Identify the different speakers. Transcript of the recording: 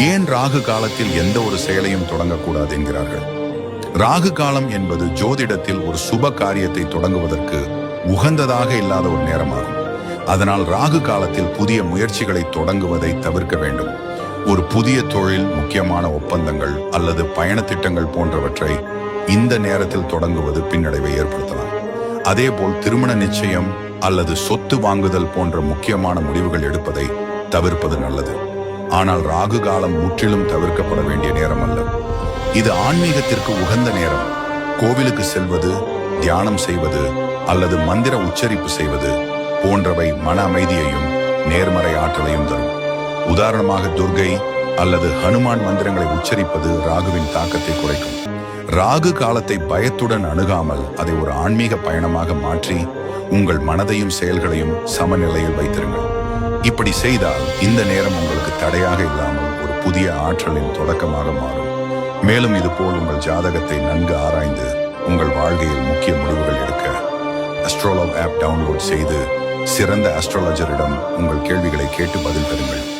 Speaker 1: ஏன் ராகு காலத்தில் எந்த ஒரு செயலையும் தொடங்கக்கூடாது என்கிறார்கள்? ராகு காலம் என்பது ஜோதிடத்தில் ஒரு சுப காரியத்தை தொடங்குவதற்கு உகந்ததாக இல்லாத ஒரு நேரமாகும். அதனால் ராகு காலத்தில் புதிய முயற்சிகளை தொடங்குவதை தவிர்க்க வேண்டும். ஒரு புதிய தொழில் முக்கியமான ஒப்பந்தங்கள் அல்லது பயண திட்டங்கள் போன்றவற்றை இந்த நேரத்தில் தொடங்குவது பின்னடைவை ஏற்படுத்தலாம். அதேபோல் திருமண நிச்சயம் அல்லது சொத்து வாங்குதல் போன்ற முக்கியமான முடிவுகள் எடுப்பதை தவிர்ப்பது நல்லது. ஆனால் ராகு காலம் முற்றிலும் தவிர்க்கப்பட வேண்டிய நேரம் அல்ல இது ஆன்மீகத்திற்கு உகந்த நேரம். கோவிலுக்கு செல்வது தியானம் செய்வது அல்லது மந்திர உச்சரிப்பு செய்வது போன்றவை மன அமைதியையும் நேர்மறை ஆற்றலையும் தரும். உதாரணமாக துர்கை அல்லது ஹனுமான் மந்திரங்களை உச்சரிப்பது ராகுவின் தாக்கத்தை குறைக்கும். ராகு காலத்தை பயத்துடன் அணுகாமல் அதை ஒரு ஆன்மீக பயணமாக மாற்றி உங்கள் மனதையும் செயல்களையும் சமநிலையில் வைத்திருங்கள். இப்படி செய்தால் இந்த நேரம் உங்களுக்கு தடையாக இல்லாமல் ஒரு புதிய ஆற்றலின் தொடக்கமாக மாறும். மேலும் இதுபோல் உங்கள் ஜாதகத்தை நன்கு ஆராய்ந்து உங்கள் வாழ்க்கையில் முக்கிய முடிவுகள் எடுக்க அஸ்ட்ரோலவ் ஆப் டவுன்லோட் செய்து சிறந்த அஸ்ட்ராலஜரிடம் உங்கள் கேள்விகளை கேட்டு பதில் பெறுங்கள்.